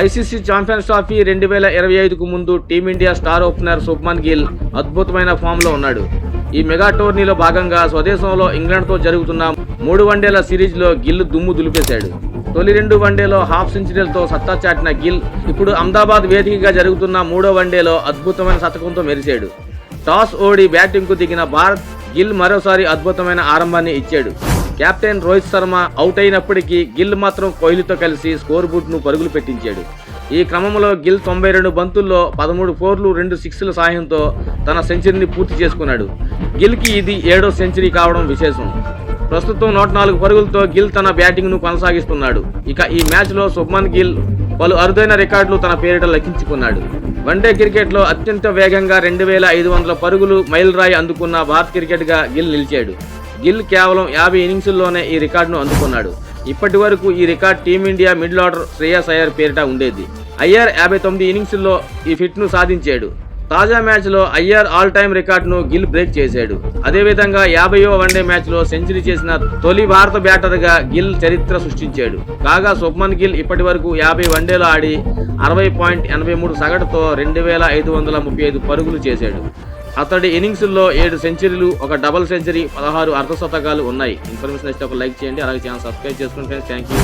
ICC champions trophy రెండు వేల ఇరవై ఐదుకు ముందు team India star opener Shubman Gill అద్భుతమైన ఫామ్లో ఉన్నాడు. ఈ మెగా టోర్నీలో భాగంగా స్వదేశంలో ఇంగ్లాండ్తో జరుగుతున్న మూడు వన్డేల సిరీస్లో గిల్ దుమ్ము దులిపేశాడు. తొలి రెండు వన్డేలో హాఫ్ సెంచరీలతో సత్తా చాటిన గిల్ ఇప్పుడు అహ్మదాబాద్ వేదికగా జరుగుతున్న మూడో వన్డేలో అద్భుతమైన శతకంతో మెరిశాడు. టాస్ ఓడి బ్యాటింగ్కు దిగిన భారత్ గిల్ మరోసారి అద్భుతమైన ఆరంభాన్ని ఇచ్చాడు. కెప్టెన్ రోహిత్ శర్మ అవుట్ అయినప్పటికీ గిల్ మాత్రం కోహ్లీతో కలిసి స్కోర్ బుట్ను పరుగులు పెట్టించాడు. ఈ క్రమంలో గిల్ తొంభై రెండు బంతుల్లో పదమూడు ఫోర్లు రెండు సిక్స్ల సాయంతో తన సెంచరీని పూర్తి చేసుకున్నాడు. గిల్కి ఇది ఏడో సెంచరీ కావడం విశేషం. ప్రస్తుతం నూట నాలుగు పరుగులతో గిల్ తన బ్యాటింగ్ను కొనసాగిస్తున్నాడు. ఇక ఈ మ్యాచ్లో శుభ్మన్ గిల్ పలు అరుదైన రికార్డులు తన పేరిట లెక్కించుకున్నాడు. వన్డే క్రికెట్లో అత్యంత వేగంగా రెండు వేల ఐదు వందల పరుగులు మైలురాయి అందుకున్న భారత్ క్రికెట్గా గిల్ నిలిచాడు. గిల్ కేవలం యాభై ఇన్నింగ్స్ల్లోనే ఈ రికార్డును అందుకున్నాడు. ఇప్పటి వరకు ఈ record team India middle order Shreyas Iyer పేరిట ఉండేది. అయ్యర్ యాభై తొమ్మిది ఇన్నింగ్స్ల్లో ఈ ఫిట్ను సాధించాడు. తాజా మ్యాచ్లో అయ్యర్ ఆల్ టైమ్ రికార్డును గిల్ బ్రేక్ చేశాడు. అదేవిధంగా యాభైవ వన్డే మ్యాచ్లో సెంచరీ చేసిన తొలి భారత బ్యాటర్గా గిల్ చరిత్ర సృష్టించాడు. కాగా శుభ్మన్ గిల్ ఇప్పటి వరకు యాభై వన్డేలో ఆడి అరవై పాయింట్ ఎనభై మూడు సగటుతో రెండు వేల ఐదు వందల ముప్పై ఐదు పరుగులు చేశాడు. అతడి ఇన్నింగ్స్లో ఏడు సెంచరీలు ఒక డబల్ సెంచరీ పదహారు అర్ధ శతకాలు ఉన్నాయి. ఇన్ఫర్మేషన్ ఇస్తే ఒక లైక్ చేయండి అలాగే ఛానల్ సబ్స్క్రైబ్ చేసుకోండి ఫ్రెండ్స్. Thank you